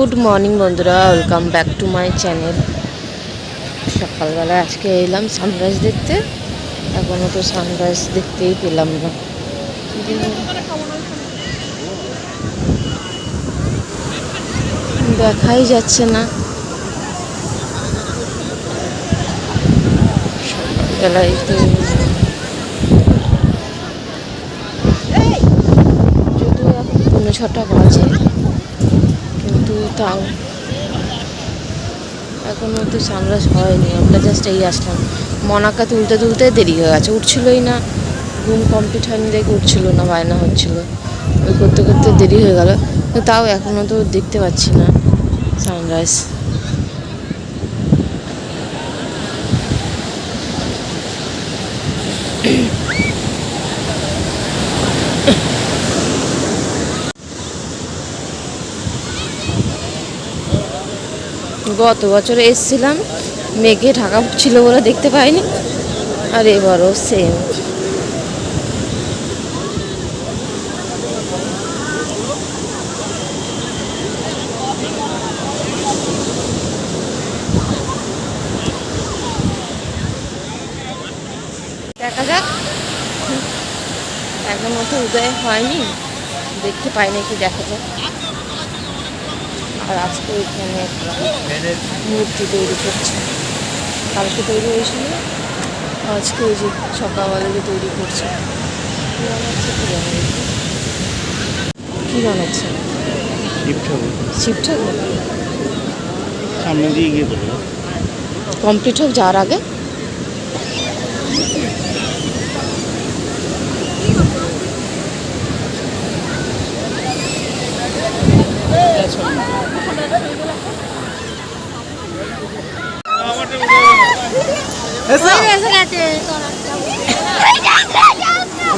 Good morning বন্ধুরা। Welcome back to my channel সকালবেলা আজকে এলাম সানরাইজ দেখতে। এখনও তো সানরাইজ দেখতেই পেলাম না। দেখাই যাচ্ছে না। সকালবেলায় তো এখন পৌনে ছটা বাজে। তাও। এখনও তো সানরাইজ হয়নি, আমরা জাস্ট এই আসলাম। মনাকা তুলতে তুলতে দেরি হয়ে গেছে, উঠছিলই না। ঘুম কমপ্লিট হয়নি, দেখে উঠছিল না, বায়না হচ্ছিল। ওই করতে করতে দেরি হয়ে গেল। তাও এখনও তো দেখতে পাচ্ছি না সানরাইজ গত বছরে এসছিলাম, মেঘে ঢাকা ছিল বলে দেখতে পাইনি, আর এবারও সেম দেখা যাক। এখনও মতো উদয় হয়নি, দেখতে পাই নাকি দেখা যাক। আর আজকে এখানে একটা মূর্তি তৈরি করছে। কালকে তৈরি হয়েছিল। আজকে ওই যে সকালবেলা যে তৈরি করছে। কী বানাচ্ছে কী জানি কী বানাচ্ছে শিব ঠাকুর শিব ঠাকুর সামনে দিয়ে গিয়ে কমপ্লিট হোক যাওয়ার আগে।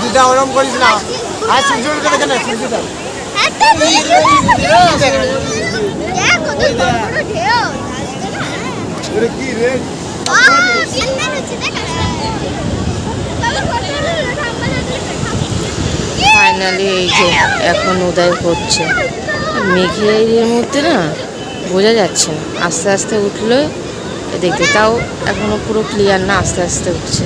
দুটা ওরম করিস না। আর সূর্য করে কেন? সূর্যটা কি রে? ফাইনালি এই যে এখন উদয় মেঘের মধ্যে না বোঝা যাচ্ছে না। আস্তে আস্তে উঠলে দেখতে তাও এখনও পুরো ক্লিয়ার না, আস্তে আস্তে উঠছে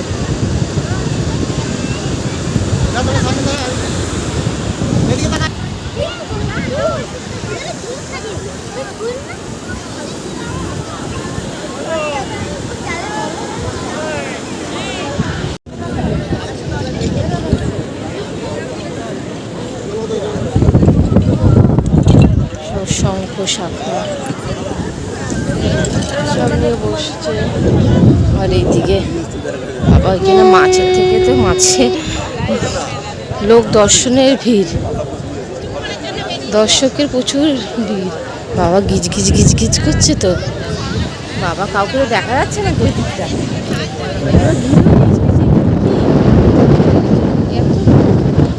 সব শঙ্খ শাখা সব নিয়ে বসছে আর এইদিকে আবার এখানে মাছের থেকে তো মাছে। লোক দর্শনের ভিড়। দর্শকের প্রচুর ভিড়। বাবা গিজ গিজ গিজ গিজ করছে তো। বাবা কাউকে দেখা যাচ্ছে না ওই দিকটা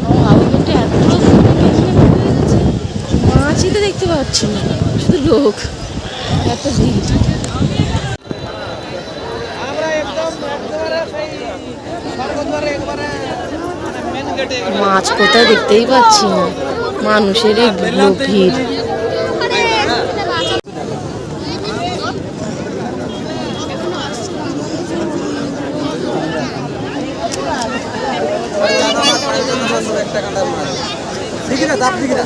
বাবা কিন্তু এত লোক হয়ে গেছে মাছই তো দেখতে পাচ্ছি না। শুধু লোক। এত ভিড়। মানে মাছ কোথায় দেখতেই পাচ্ছি না। মানুষেরই লোক ভিড়। দেখি না দাঁত দেখি না।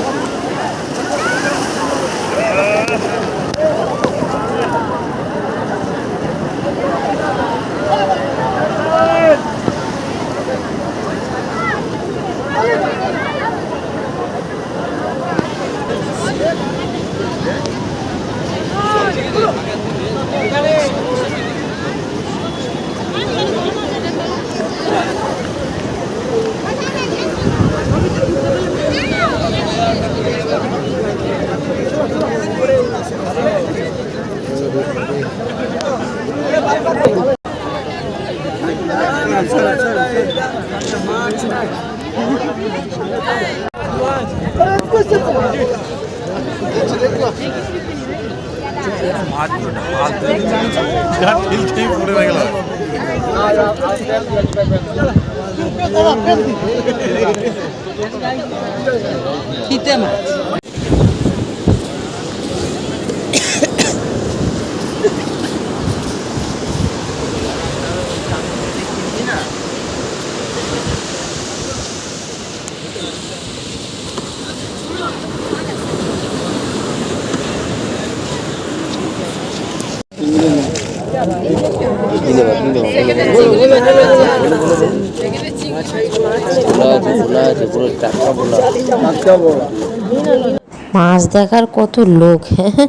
মাছ। দেখার কত লোক?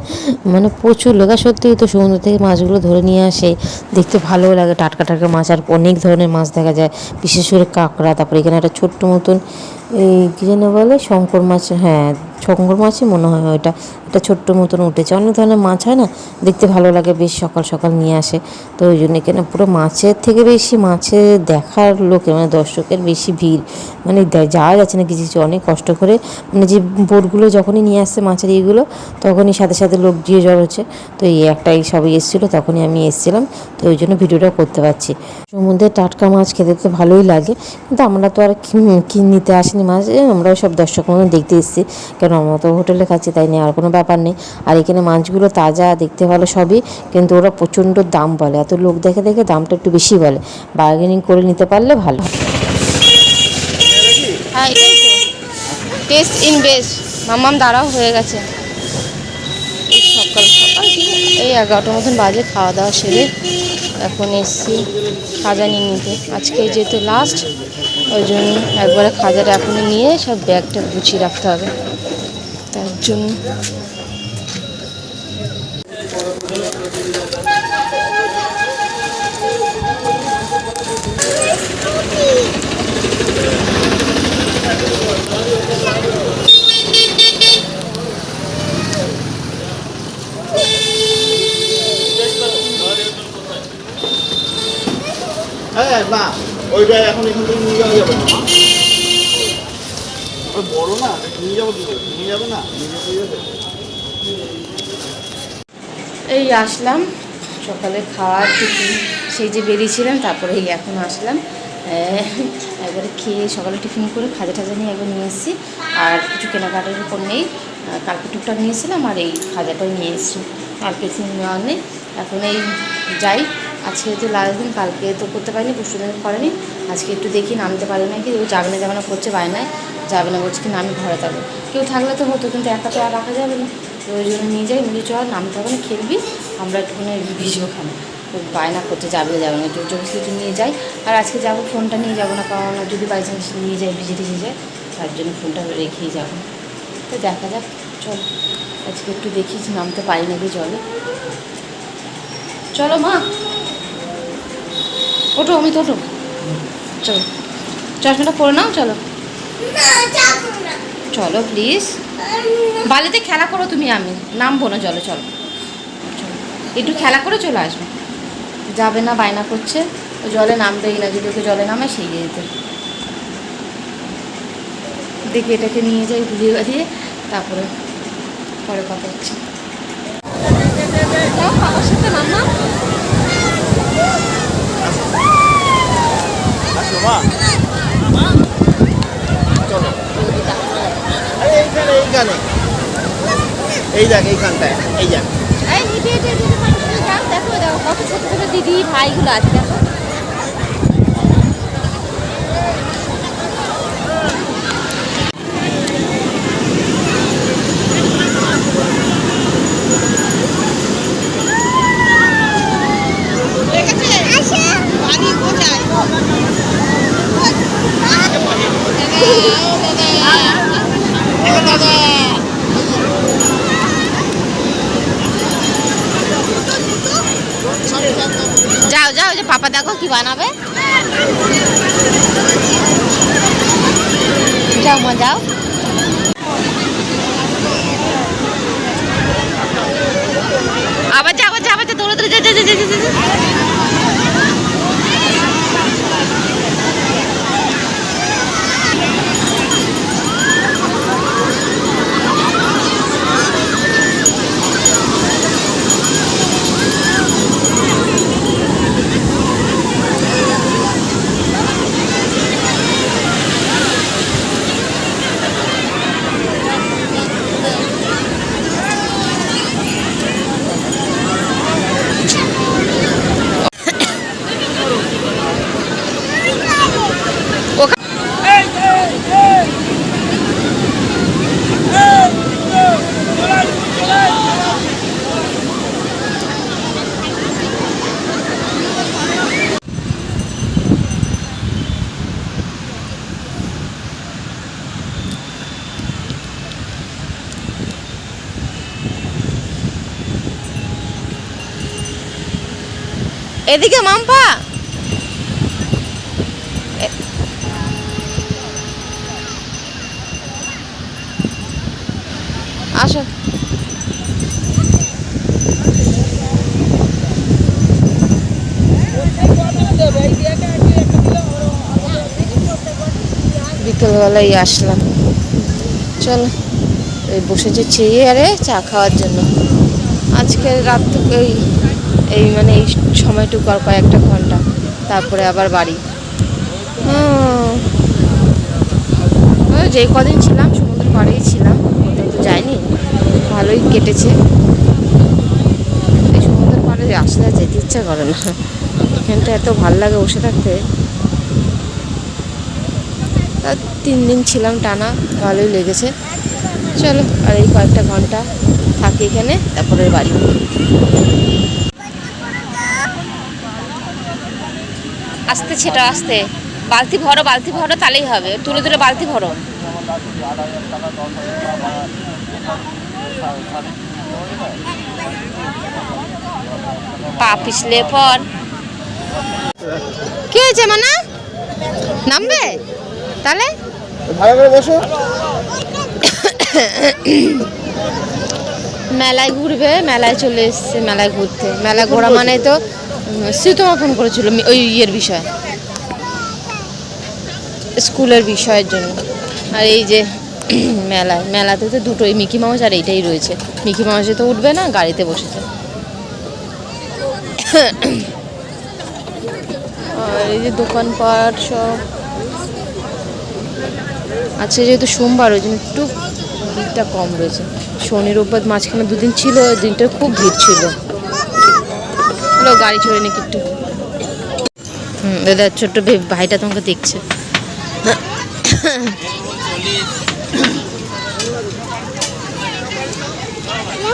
মানে প্রচুর লোক। আর সত্যিই তো সমুদ্র থেকে মাছগুলো ধরে নিয়ে আসে। দেখতে ভালোও লাগে। টাটকা টাটকা মাছ। আর অনেক ধরনের মাছ দেখা যায়। বিশেষ করে কাঁকড়া। তারপরে এখানে একটা ছোট্ট মতন এই কী যেন বলে? শঙ্কর মাছ হ্যাঁ শঙ্কর মাছই মনে হয় ওইটা একটা ছোট্ট মতন উঠেছে। অনেক ধরনের মাছ হয় না, দেখতে ভালো লাগে, বেশ সকাল সকাল নিয়ে আসে। তো ওই জন্য এখানে পুরো মাছের থেকে বেশি মাছের দেখার লোকে মানে দর্শকের বেশি ভিড়। মানে যাওয়া যাচ্ছে না কিছু কিছু অনেক কষ্ট করে। মানে যে বোটগুলো যখনই নিয়ে আসছে মাছের ইয়েগুলো, তখনই সাথে সাথে লোক দিয়ে জ্বর হচ্ছে। তো এই একটাই সবাই এসেছিল, তখনই আমি এসেছিলাম। তো ওই জন্য ভিডিওটা করতে পারছি। সমুদ্রে টাটকা মাছ খেতে তো ভালোই লাগে। কিন্তু আমরা তো আর কি- কিনে নিতে আসিনি মাছ, আমরা সব দর্শক মতন দেখতে এসেছি। কেন আমরা তো হোটেলে খাচ্ছি, তাই নিয়ে আর কোনো ব্যাপার নেই। আর এখানে মাছগুলো তাজা, দেখতে ভালো সবই, কিন্তু ওরা প্রচণ্ড দাম বলে। এত লোক দেখে দেখে দামটা একটু বেশি বলে। বার্গেনিং করে নিতে পারলে ভালো। টেস্ট ইন বেস্ট মাম্মাম, দাঁড়াও, হয়ে গেছে। সকাল সকাল এই এগারোটার মতন বাজে খাওয়া দাওয়া সেরে এখন এসছি খাজা নিয়ে নিতে। আজকে যেহেতু লাস্ট ওই জন্য একবারে খাজাটা এখনই নিয়ে সব ব্যাগটা গুছিয়ে রাখতে হবে। জন্য হ্যাঁ না ওইটা এখন এখান থেকে নিয়ে যাওয়া যাবে না না, নিয়ে যাব নিয়ে যাবে না এই আসলাম, সকালে খাওয়ার টিফিন, সেই যে বেরিয়েছিলাম, তারপরে এই এখন আসলাম। একবারে খেয়ে সকালে টিফিন করে খাজা টাজা নিয়ে একবার নিয়ে এসেছি, আর কিছু কেনাকাটার উপর নেই। কালকে টুকটাক নিয়েছিলাম, আর এই খাজাটাই নিয়ে এসেছি, আর কিছু নেওয়ার নেই। এখন এই যাই আজকে তো লাস্ট দিন কালকে তো করতে পারিনি, পরশু দিন করেনি। আজকে একটু দেখি, নামতে পারি না কি ও যাবে না যাবে না, করছে বায়নায়। যাবে না, বলছে কি না, আমি ঘরে থাকব কেউ থাকলে তো হতো, কিন্তু একা তো আর রাখা যাবে না। ওই জন্য নিয়ে যাই, বলি, চল, নামতে হবে না, খেলবি। আমরা একটুখানি ভিজবো তো বায়না করতে যাবে যাবে না। জোর একটু নিয়ে যাই। আর আজকে যাব, ফোনটা নিয়ে যাব না, কারণ যদি বাই চান্স নিয়ে যাই, ভিজে টিজে যায় তার জন্য ফোনটা রেখেই যাব। তো দেখা যাক, চল। আজকে একটু দেখি নামতে পারি নাকি জলে। চলো মা। ওঠো, অমিত, ওঠো। চলো। চশমাটা পরে নাও, চলো। চলো প্লিজ বালিতে খেলা করো তুমি, আমি। নামবো না, চলো চলো। একটু খেলা করে চলে আসবে। যাবে না, বায়না করছে। ও জলে নামবেই না যদি ওকে জলে নামে সেই যেতে দেখি এটাকে নিয়ে যাই, ঘুরিয়ে বাড়িয়ে। তারপরে, পরে কথা হচ্ছে। বাবার সাথে নামা। এইখানে এই দেখ এইখানটায় এই দেখ। দিদি ভাইগুলো আছে দেখো। যাও যাও যে পাপা দেখো কি বানাবে। যাও মা যাও। আবার যা আবার যা আবার যা দৌড়ে যা যা যা যা, যা, যা। এদিকে মাম্পা। আসো। বিকেলবেলায় আসলাম। চলো, এই বসেছে চেয়ারে চা খাওয়ার জন্য। আজকে রাত এই এই মানে এই সময়টুকু আর কয়েকটা ঘণ্টা। তারপরে আবার বাড়ি। যে কদিন ছিলাম সমুদ্র পাড়েই ছিলাম তো যাইনি। ভালোই কেটেছে। এই সমুদ্র পাড়ে আসলে যেতে ইচ্ছা করে না। এখানটা এত ভালো লাগে বসে থাকতে। আর তিন দিন ছিলাম টানা, ভালোই লেগেছে। চলো, আর এই কয়েকটা ঘণ্টা থাকি এখানে, তারপরে বাড়ি। আস্তে ছেটা আস্তে। বালতি ভরো বালতি ভরো তাহলেই হবে। তুলে তুলে বালতি ভরো। পা পিছলে পর। কি হয়েছে মানা? নামবে? তাহলে? ভালো করে বসো। মেলায় ঘুরবে মেলায় চলে এসছে মেলায় ঘুরতে। মেলায় ঘোরা মানে তো শ্রীতমা ফোন করেছিল ওই ইয়ের বিষয়। স্কুলের বিষয়ের জন্য। আর এই যে মেলায়, মেলাতে তো দুটোই মিকি মাউস আর এইটাই রয়েছে। মিকি মাউসে তো উঠবে না, গাড়িতে বসেছে। আর এই যে দোকানপাট সব। আজকে যেহেতু সোমবার, ওই জন্য একটু ভিড়টা কম রয়েছে। শনি, রোববার মাঝখানে দুদিন ছিল দিনটা খুব ভিড় ছিল। হলো গাড়ি চড়ে নাকি একটু। হুম, দাদা, ছোট্ট ভাইটা তোমাকে দেখছে।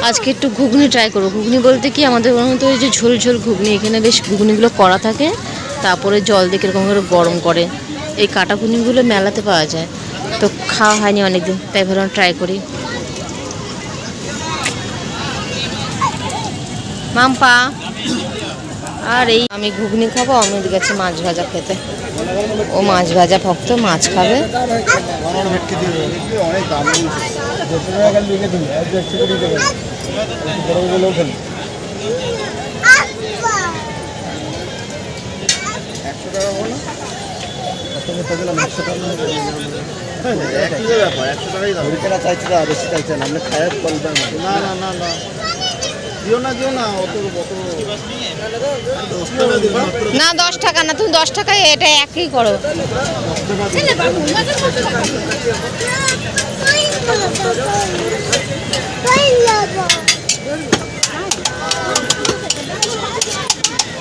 আজকে একটু ঘুগনি ট্রাই করব। ঘুগনি বলতে কি, আমাদের মতো ওই যে ঝোল ঝোল ঘুগনি, এখানে বেশ ঘুগনিগুলো করা থাকে। তারপরে জল দিয়ে কীরকম করে গরম করে। এই কাটা ঘুগনিগুলো মেলাতে পাওয়া যায়। তো খাওয়া হয়নি অনেকদিন, তাই ভাবলাম ট্রাই করি। মাম্পা আর এই আমি ঘুগনি খাব অমিত গেছে মাছ ভাজা খেতে। ও মাছ ভাজা ভক্ত মাছ খাবে। একশো টাকা চাইছে না বেশি চাইছে না আপনি খায়াত করবেন না। না না না দিও না দশ টাকা না, তুমি দশ টাকায় এটা একই করো।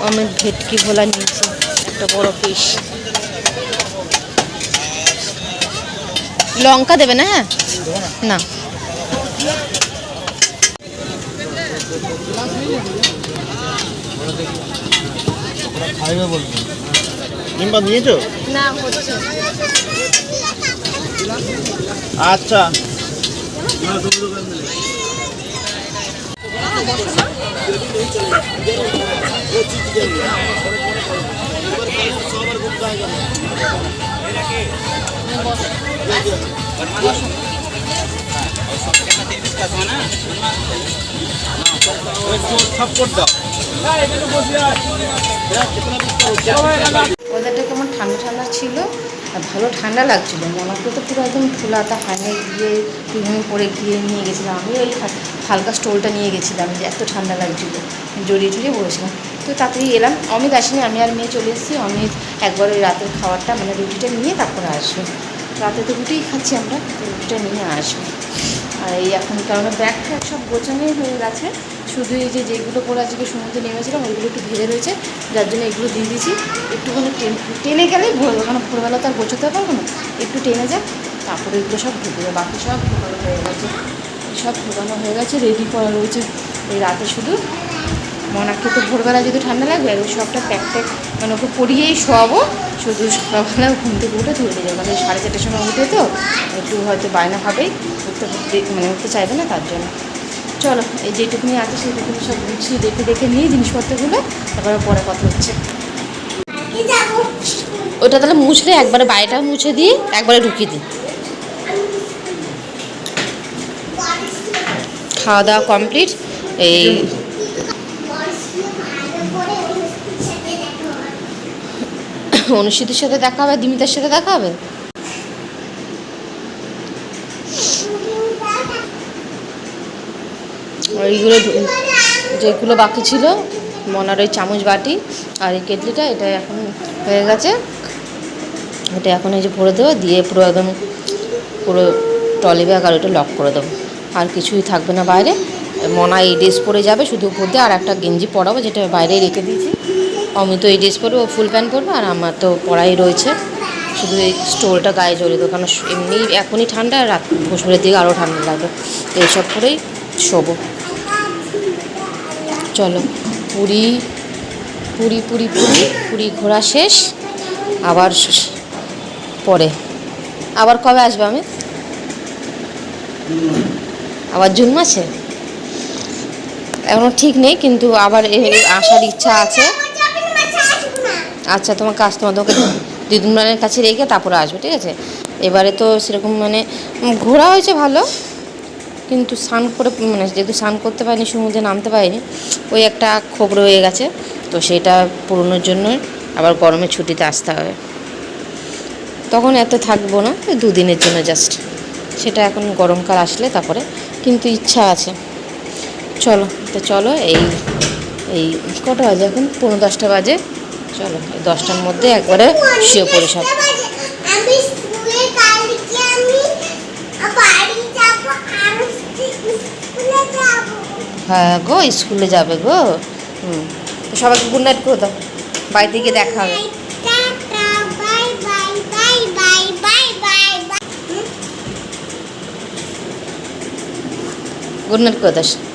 আমি ভেটকি ভোলা নিয়েছি, একটা বড় পিস লঙ্কা দেবে না হ্যাঁ? না। খাইবে বলব নিম্বা নিয়েছো? না হচ্ছে। আচ্ছা। ওয়েদারটা কেমন ঠান্ডা ঠান্ডা ছিল? আর ভালো ঠান্ডা লাগছিল। মনাকে তো পুরো একদম ফুলাতা হানে গিয়ে টিফিন করে গিয়ে নিয়ে গেছিলাম। আমি ওই হালকা স্টোলটা নিয়ে গেছিলাম যে এত ঠান্ডা লাগছিল। জড়িয়ে টড়িয়ে বসেছিলাম। তো তাড়াতাড়ি এলাম। অমিত আসেনি। আমি আর মেয়ে চলে এসেছি। অমিত একবার ওই রাতের খাবারটা মানে রুটিটা নিয়ে তারপরে আসবে। রাতে তো রুটিই খাচ্ছি আমরা। রুটিটা নিয়ে আসবে। আর এই এখন কারণ ব্যাগ ট্যাগ সব গোছানোই হয়ে গেছে। শুধু এই যে যেগুলো পরে আজকে সমুদ্রে নেমেছিলাম ওইগুলো একটু ভেজে রয়েছে। যার জন্য এগুলো দিয়ে দিয়েছি। একটুখানি টেন- টেনে গেলেই ভোরবেলা কারণ ভোরবেলা তো আর গোছাতে পারব না। একটু টেনে যাক, তারপরে এগুলো সব ঢুকে যাবে। বাকি সব ঢোকানো হয়ে গেছে। সব ঢোকানো হয়ে গেছে রেডি করা রয়েছে। এই রাতে শুধু মনাকে তো ভোরবেলা যদি ঠান্ডা লাগবে, ওই সবটা প্যাক ট্যাক মানে ওকে পরিয়েই শোয়াবো। শুধু সকালবেলা ঘুম থেকে উঠে নিয়ে যাব। মানে সাড়ে চারটের সময় উঠে তো একটু হয়তো বায়না হবেই। উঠতে মানে উঠতে চাইবে না তার জন্য। চলো, এই যেটুকুনি আছে সেটুকুনি সব গুছিয়ে দেখে দেখে নিয়ে জিনিসপত্রগুলো, তারপরে পরে কথা হচ্ছে। ওটা তাহলে মুছলে একবারে বাইরেটা মুছে দিয়ে একবারে ঢুকিয়ে দিই। খাওয়া দাওয়া কমপ্লিট, এই অনুষ্ঠিতির সাথে দেখা হবে, দিমিতার সাথে দেখা হবে? এইগুলো যেগুলো বাকি ছিল, মনার ওই চামচ বাটি আর এই কেটলিটা, এটা এখন হয়ে গেছে। এটা এখন এই যে ভরে দেবো, দিয়ে পুরো একদম পুরো টলি ব্যাগ আর ওটা লক করে দেবো। আর কিছুই থাকবে না বাইরে। মনা এই ড্রেস পরে যাবে শুধু উপর দিয়ে, আর একটা গেঞ্জি পরাবো, যেটা বাইরে রেখে দিয়েছি। অমিত এই ড্রেস পরবে, ও ফুল প্যান্ট পরবে আর আমার তো পড়াই রয়েছে। শুধু এই স্টোলটা গায়ে দেবো, কারণ এমনি এখনই ঠান্ডা রাত ভোরের দিকে আরও ঠান্ডা লাগবে। তো এইসব করেই শোবো। চলো, পুরী পুরী পুরী পুরী পুরী ঘোরা শেষ, আবার পরে। আবার কবে আসবে আমি? আবার জুন মাসে? এখনও ঠিক নেই, কিন্তু আবার আসার ইচ্ছা আছে। আচ্ছা তোমার কাজ তোমার তোমাকে দিদুমরানের কাছে রেখে তারপরে আসবে, ঠিক আছে? এবারে তো সেরকম মানে ঘোরা হয়েছে ভালো, কিন্তু স্নান করে মানে যেহেতু স্নান করতে পারিনি, সমুদ্রে নামতে পারিনি, ওই একটা ক্ষোভ রয়ে গেছে, তো সেটা পূরণের জন্য আবার গরমের ছুটিতে আসতে হবে। তখন এত থাকব না দুদিনের জন্য জাস্ট সেটা এখন গরমকাল আসলে তারপরে, কিন্তু ইচ্ছা আছে। চলো, তো চলো, এই এই কটা বাজে এখন? পনেরো দশটা বাজে। চলো এই দশটার মধ্যে একবারে শুয়ে পড়ে সব। হ্যাঁ গো স্কুলে যাবে গো। হুম সবাইকে গুড নাইট করে দাও। বাড়িতে গিয়ে দেখা হবে। গুড নাইট করে দাও।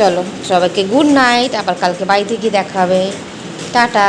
চলো সবাইকে গুড নাইট আবার কালকে বাড়িতে গিয়ে দেখাবে টাটা।